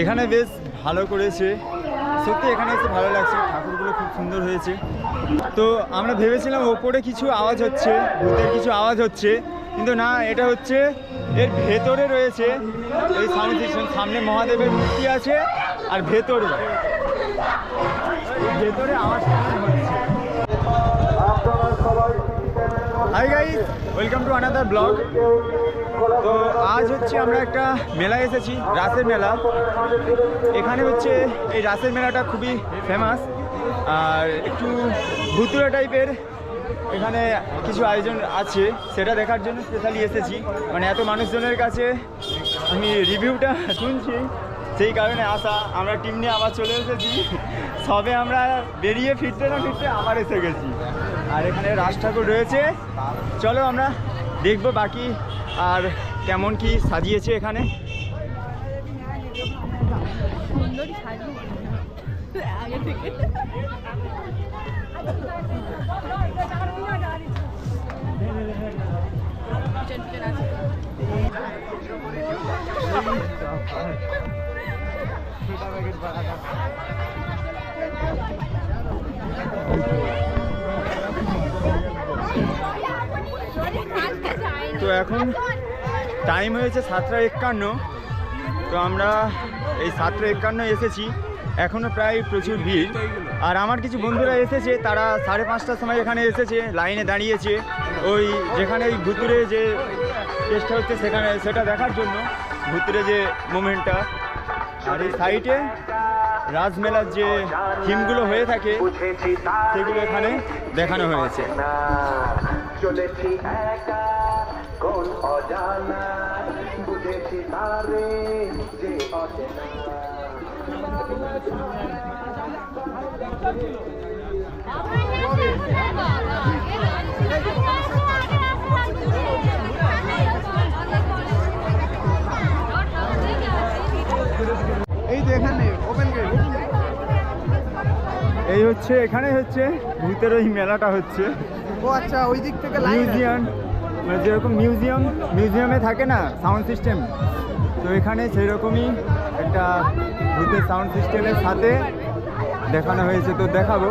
এখানে বেশ ভালো করেছে। সত্যি এখানে এসে ভালো লাগছে। ঠাকুরগুলো খুব সুন্দর হয়েছে। তো আমরা ভেবেছিলাম ওপরে কিছু আওয়াজ হচ্ছে, ভূতের কিছু আওয়াজ হচ্ছে, কিন্তু না, এটা হচ্ছে এর ভেতরে রয়েছে এই সাউন্ড সিস্টেম সামনে মহাদেবের মূর্তি আছে আর ভেতরে। ভেতরে আওয়াজ hi guys welcome to another blog তো আজ হচ্ছে আমরা একটা মেলা এসেছি, রাসের মেলা। এখানে হচ্ছে এই রাসের মেলাটা খুবই ফেমাস আর একটু ভুতুরে টাইপের এখানে কিছু আয়োজন আছে। সেটা দেখার জন্য স্পেশালি এসেছি। মানে এত মানুষজনের কাছে আমি রিভিউটা শুনছি। সেই কারণে আসা আমরা টিম নিয়ে আবার চলে এসেছি। সবে আমরা বেরিয়ে ফিরতে না ফিরতে আবার এসে গেছি। আর এখানে রাজ ঠাকুর রয়েছে। চলো আমরা দেখব বাকি আর কেমন কি সাজিয়েছে এখানে? সুন্দরী সাজু তো এখন টাইম হয়েছে সাতটা একান্ন। তো আমরা এই সাতটা একান্ন এসেছি। এখনও প্রায় প্রচুর ভিড়। আর আমার কিছু বন্ধুরা এসেছে, তারা সাড়ে পাঁচটার সময় এখানে এসেছে, লাইনে দাঁড়িয়েছে। ওই যেখানে ওই ভুতুরে যে চেষ্টা হচ্ছে সেখানে, সেটা দেখার জন্য ভুতুরে যে মুভমেন্টটা আর এই সাইটে রাজমেলার যে থিমগুলো হয়ে থাকে, সেগুলো এখানে দেখানো হয়েছে। কোন অজানা বুঝেছি তারে যে অচেনা। এই যে এখানে ওপেন গেট এই হচ্ছে এখানে হচ্ছে ভূতের ওই মেলাটা হচ্ছে। ও আচ্ছা ওই দিক থেকে লাইন মিউজিয়াম মানে যেরকম মিউজিয়াম মিউজিয়ামে থাকে না সাউন্ড সিস্টেম তো এখানে সেই রকমই একটা ভূতের সাউন্ড সিস্টেমের সাথে দেখানো হয়েছে। তো দেখাবো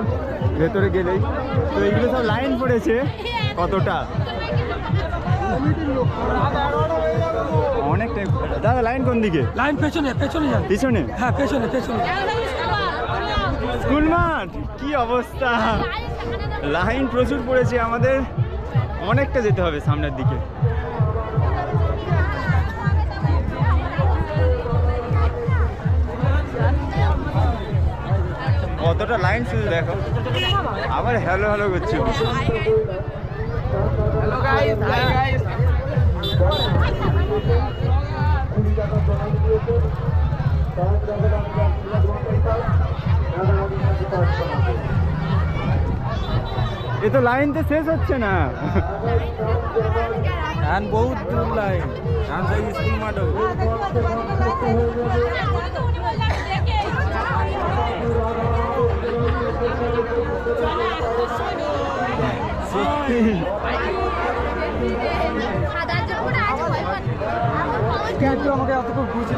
ভেতরে গেলেই। তো এইগুলো সব লাইন পড়েছে কতটা? অনেকটাই দাদা লাইন কোন দিকে? লাইন পেছনে পেছনে যান। পিছনে? হ্যাঁ পেছনে পেছনে। স্কুল মাঠ? কি অবস্থা? লাইন প্রচুর পড়েছে আমাদের। অনেকটা যেতে হবে সামনের দিকে। কতটা লাইন শুধু দেখো। আবার হ্যালো হ্যালো করছে। হ্যালো এ তো লাইন তো শেষ হচ্ছে না। ধান বহুত দূর লাইন। ধান সেই স্কুল মাঠে। সত্যি আমাকে বুঝি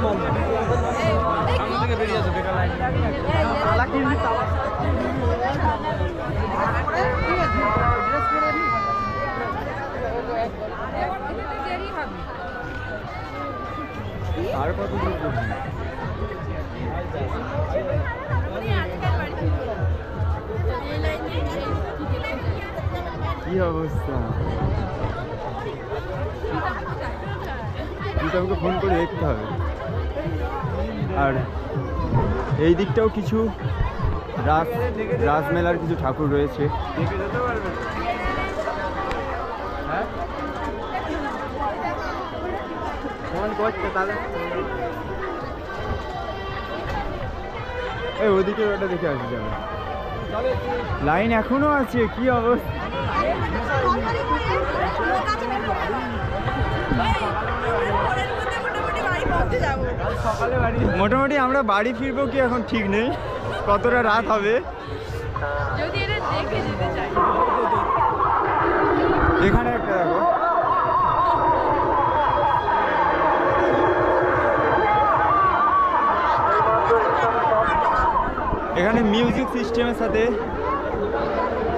থেকে বেরিয়ে আসো বেকার লাইন আর কত? কি অবস্থা? কিন্তু আমাকে ফোন করে দেখতে হবে। আর এই দিকটাও কিছু রাস রাসমেলার কিছু ঠাকুর রয়েছে হ্যাঁ? ফোন করছে তাহলে? এই ওদিকে ওটা দেখে আসি যাবে লাইন এখনও আছে কি অবস্থা? মোটামুটি আমরা বাড়ি ফিরবো কি এখন ঠিক নেই? কতটা রাত হবে? যদি এটা দেখে যেতে চাই। এখানে এখানে মিউজিক সিস্টেমের সাথে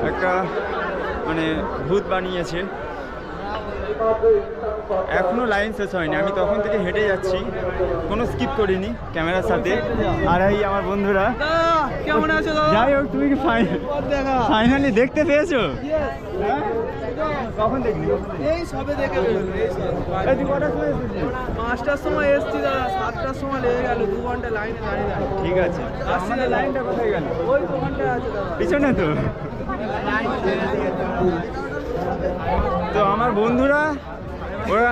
একটা মানে ভূত বানিয়েছে। এখনও লাইন শেষ হয়নি। আমি তখন থেকে হেঁটে যাচ্ছি। কোনো স্কিপ করিনি ক্যামেরার সাথে। আর এই আমার বন্ধুরা। কেমন আছো দাদা যাই হোক তুমি কি ফাইনালি দেখতে পেয়েছ? হ্যাঁ? কখন দেখলি? এই সবে দেখে পাঁচটার সময় এসছি দাদা সাতটার সময় লেগে গেল দু ঘণ্টা লাইনে দাঁড়িয়ে ঠিক আছে। আমাদের লাইনটা কোথায় গেল? ওই দোকানটা আছে দাদা। পিছনে তো। তো আমার বন্ধুরা ওরা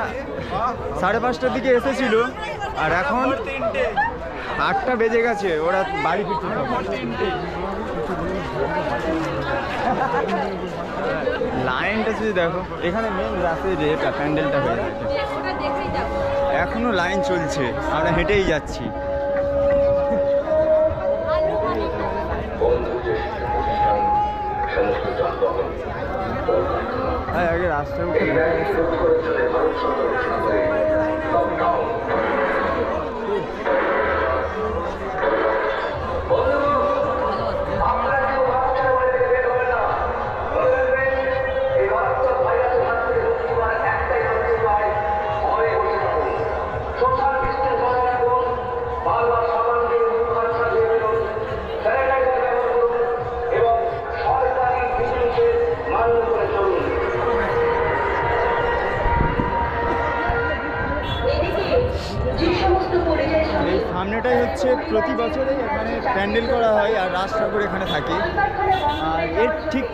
সাড়ে পাঁচটার দিকে এসেছিল আর এখন আটটা বেজে গেছে, ওরা বাড়ি ফিরতে লাইনটা যদি দেখো, এখানে মেন রাতের রেট প্যান্ডেলটা হয়ে গেছে। এখনও লাইন চলছে, আমরা হেঁটেই যাচ্ছি। আগে রাস্তায় উঠে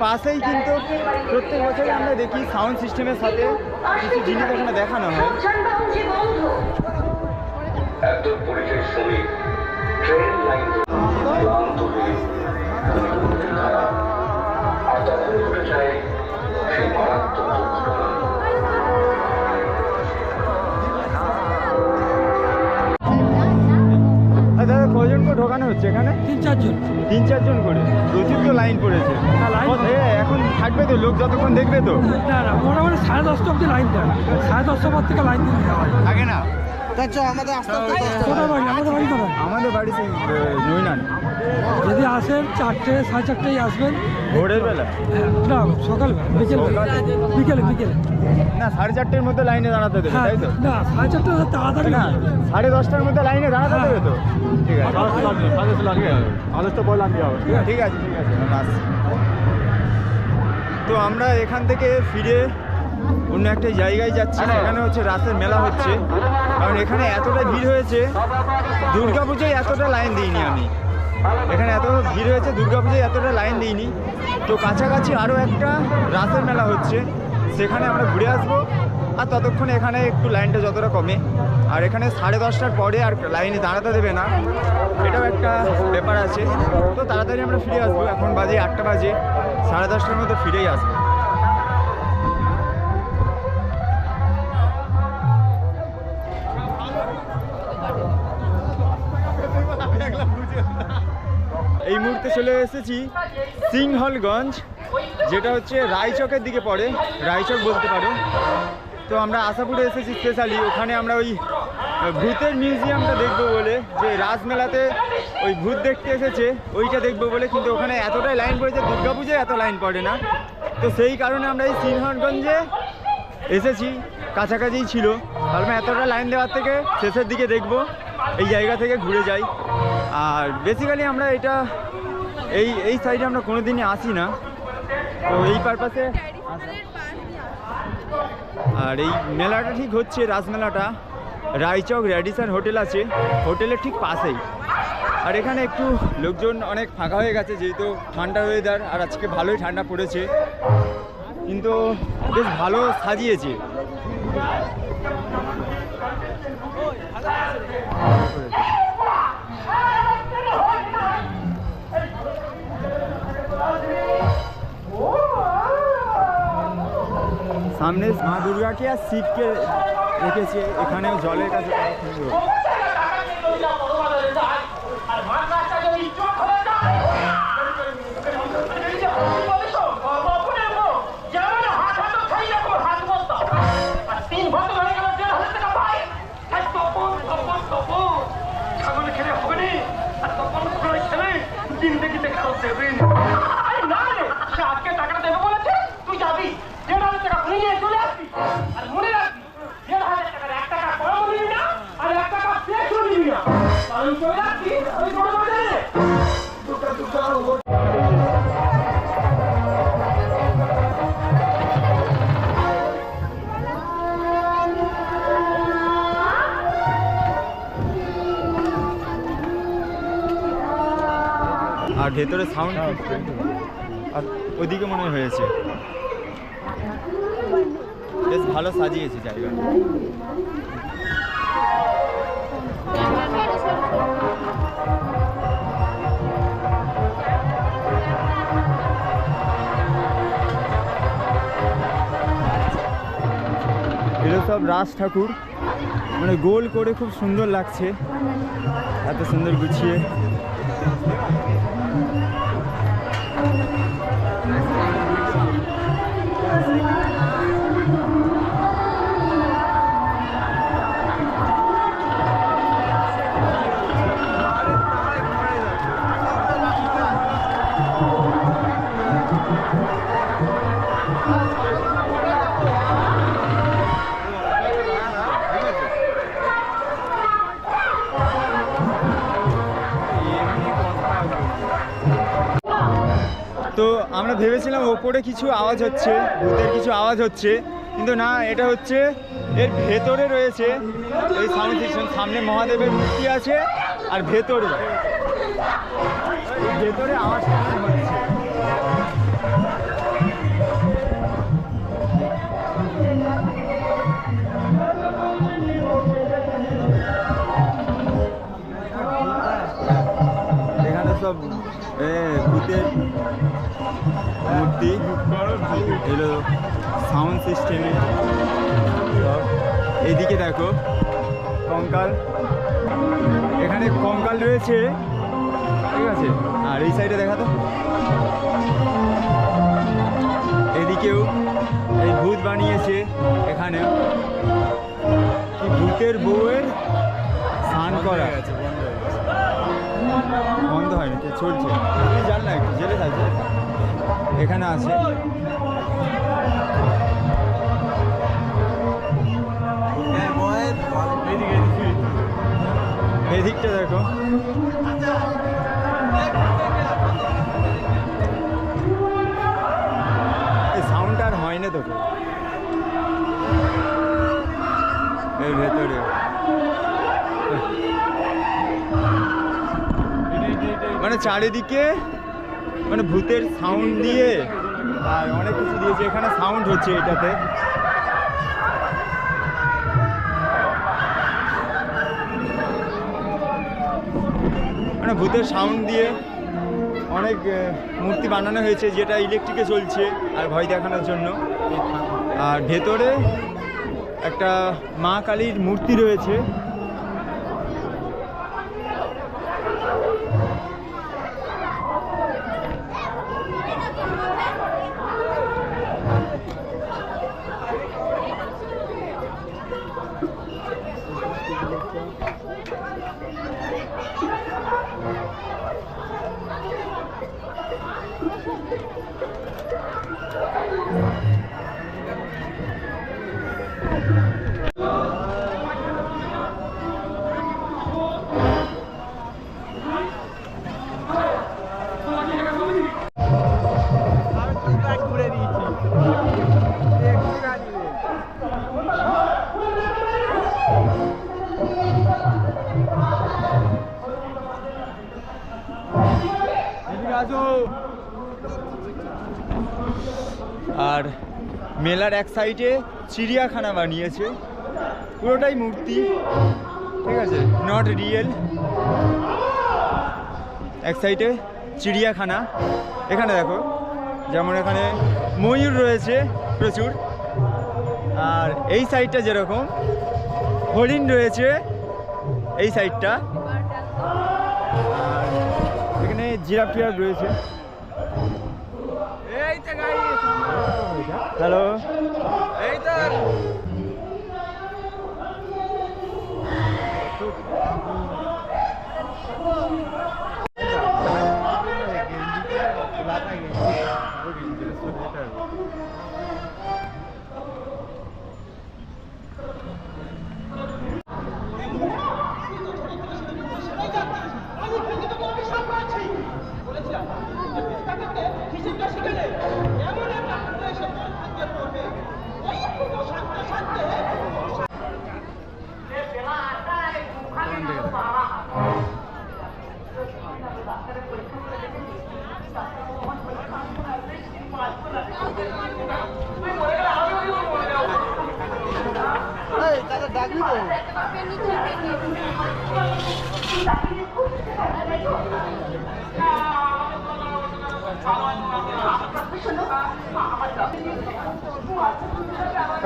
পাশেই কিন্তু প্রত্যেক বছরই আমরা দেখি সাউন্ড সিস্টেমের সাথে কিছু জিনিস এখানে দেখানো হয়। দাদা কজন করে ঢোকানো হচ্ছে এখানে? তিন চারজন। তিন চারজন করে। প্রচুর তো লাইন পড়েছে। থাকবে তো লোক যতক্ষণ দেখবে তো না না মোটামুটি সাড়ে দশটা অব্দি লাইন দেয় সাড়ে দশটার পর থেকে লাইন দিতে হয় থাকে না আমাদের আস্তে আস্তে আমাদের বাড়ি যদি আসেন চারটে সাড়ে চারটেই আসবেন ভোরের বেলা হ্যাঁ, না সকাল বিকেল বিকেলে বিকেলে না সাড়ে চারটের মধ্যে লাইনে দাঁড়াতে দেবে হ্যাঁ তাই তো না সাড়ে চারটে তাড়াতাড়ি না সাড়ে দশটার মধ্যে লাইনে দাঁড়াতে দেবে তো ঠিক আছে আদেশ তো বললাম ঠিক আছে ঠিক আছে আমরা আসছি। তো আমরা এখান থেকে ফিরে অন্য একটা জায়গায় যাচ্ছি, সেখানে হচ্ছে রাতের মেলা হচ্ছে। কারণ এখানে এতটা ভিড় হয়েছে দুর্গাপুজোয় এতটা লাইন দিইনি আমি। এখানে এত ভিড় হয়েছে দুর্গাপুজোয় এতটা লাইন দিইনি। তো কাছাকাছি আরও একটা রাতের মেলা হচ্ছে, সেখানে আমরা ঘুরে আসব। আর ততক্ষণে এখানে একটু লাইনটা যতটা কমে। আর এখানে সাড়ে দশটার পরে আর লাইনে দাঁড়াতে দেবে না। এটাও একটা ব্যাপার আছে। তো তাড়াতাড়ি আমরা ফিরে আসব, এখন বাজে আটটা বাজে। সাড়ে দশটার মধ্যে ফিরেই আসব। এই মুহূর্তে চলে এসেছি সিংহলগঞ্জ, যেটা হচ্ছে রায়চকের দিকে পড়ে। রায়চক বলতে পারো। তো আমরা আশাপুরে এসেছি স্পেশালি ওখানে আমরা ওই ভূতের মিউজিয়ামটা দেখব বলে যে রাজমেলাতে ওই ভূত দেখতে এসেছে ওইটা দেখব বলে কিন্তু ওখানে এতটাই লাইন পড়েছে দুর্গাপুজোয় এত লাইন পড়ে না। তো সেই কারণে আমরা এই সিংহলগঞ্জে এসেছি কাছাকাছিই ছিল। ভাবলাম এতটা লাইন দেওয়ার থেকে শেষের দিকে দেখব এই জায়গা থেকে ঘুরে যাই। আর বেসিক্যালি আমরা এটা এই এই সাইডে আমরা কোনো দিনই আসি না। তো এই পারপাসে। আর এই মেলাটা ঠিক হচ্ছে রাসমেলাটা রায়চক র্যাডিসন হোটেল আছে। হোটেলের ঠিক পাশেই। আর এখানে একটু লোকজন অনেক ফাঁকা হয়ে গেছে, যেহেতু ঠান্ডা ওয়েদার আর আজকে ভালোই ঠান্ডা পড়েছে। কিন্তু বেশ ভালো সাজিয়েছে। সামনে মা দুর্গাকে আর শিবকে রেখেছে এখানেও জলের কাছে ভেতরে সাউন্ড আর ওইদিকে মনে হয়েছে। বেশ ভালো সাজিয়েছে জায়গা। এগুলো সব রাজ ঠাকুর। মানে গোল করে খুব সুন্দর লাগছে। এত সুন্দর গুছিয়ে। Thank you. তো আমরা ভেবেছিলাম ওপরে কিছু আওয়াজ হচ্ছে, ভূতের কিছু আওয়াজ হচ্ছে, কিন্তু না, এটা হচ্ছে এর ভেতরে রয়েছে এই সাউন্ড সিস্টেম। সামনে মহাদেবের মূর্তি আছে আর ভেতরে। ভেতরে আওয়াজটা হচ্ছে এখানে সব ভূতের মূর্তি এলো সাউন্ড সিস্টেমে সব এদিকে দেখো কঙ্কাল। এখানে কঙ্কাল রয়েছে। ঠিক আছে? আর এই সাইডে দেখা তো এদিকেও এই ভূত বানিয়েছে এখানে। কি ভূতের বউয়ের স্নান করা। বন্ধ হয়নি চলছে। তুই জান না একটু জেলে থাকছে এখানে আছে। এদিকটা দেখো। এই সাউন্ড আর হয় না তোকে। এর ভেতরে। মানে চারিদিকে মানে ভূতের সাউন্ড দিয়ে আর অনেক কিছু দিয়েছে। এখানে সাউন্ড হচ্ছে এটাতে। মানে ভূতের সাউন্ড দিয়ে অনেক মূর্তি বানানো হয়েছে, যেটা ইলেকট্রিকে চলছে আর ভয় দেখানোর জন্য। আর ভেতরে একটা মা কালীর মূর্তি রয়েছে। মেলার এক সাইডে চিড়িয়াখানা বানিয়েছে। পুরোটাই মূর্তি। ঠিক আছে? নট রিয়েল এক সাইডে চিড়িয়াখানা। এখানে দেখো, যেমন এখানে ময়ূর রয়েছে প্রচুর। আর এই সাইডটা যেরকম, হরিণ রয়েছে এই সাইডটা। আর এখানে জিরাফ টিরাফ রয়েছে। হ্যালো এই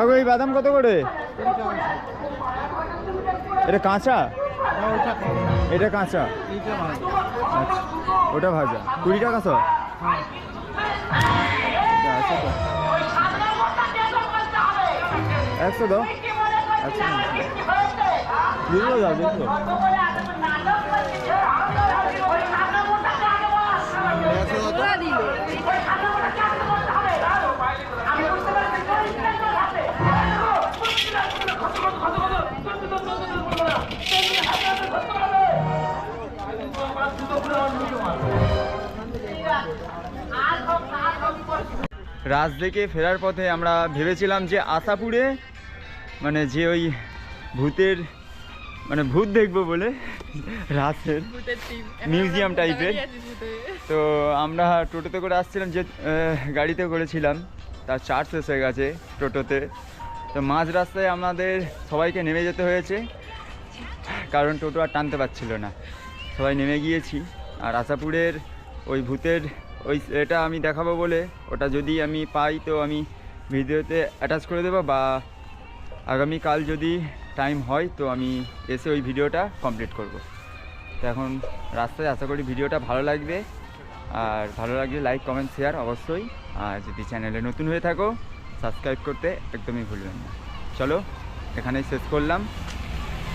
কাকু, এই বাদাম কত করে? এটা কাঁচা? এটা কাঁচা। আচ্ছা ওটা ভাজা। কুড়ি টাকা সব। একশো দাও। একশো দাও। ওরা দিল রাজ থেকে ফেরার পথে আমরা ভেবেছিলাম যে আশাপুরে মানে যে ওই ভূতের মানে ভূত দেখব বলে রাসের মিউজিয়াম টাইপের তো আমরা টোটোতে করে আসছিলাম যে গাড়িতে করেছিলাম। তার চার্জ শেষ হয়ে গেছে টোটোতে। তো মাঝ রাস্তায় আমাদের সবাইকে নেমে যেতে হয়েছে। কারণ টোটো আর টানতে পারছিল না। সবাই নেমে গিয়েছি। আর আশাপুরের ওই ভূতের ওই এটা আমি দেখাবো বলে। ওটা যদি আমি পাই তো আমি ভিডিওতে অ্যাটাচ করে দেবো বা আগামীকাল যদি টাইম হয় তো আমি এসে ওই ভিডিওটা কমপ্লিট করব। তো এখন রাস্তায় আশা করি ভিডিওটা ভালো লাগবে। আর ভালো লাগলে লাইক কমেন্ট শেয়ার অবশ্যই। আর যদি চ্যানেলে নতুন হয়ে থাকো সাবস্ক্রাইব করতে একদমই ভুলবেন না। চলো, এখানেই শেষ করলাম।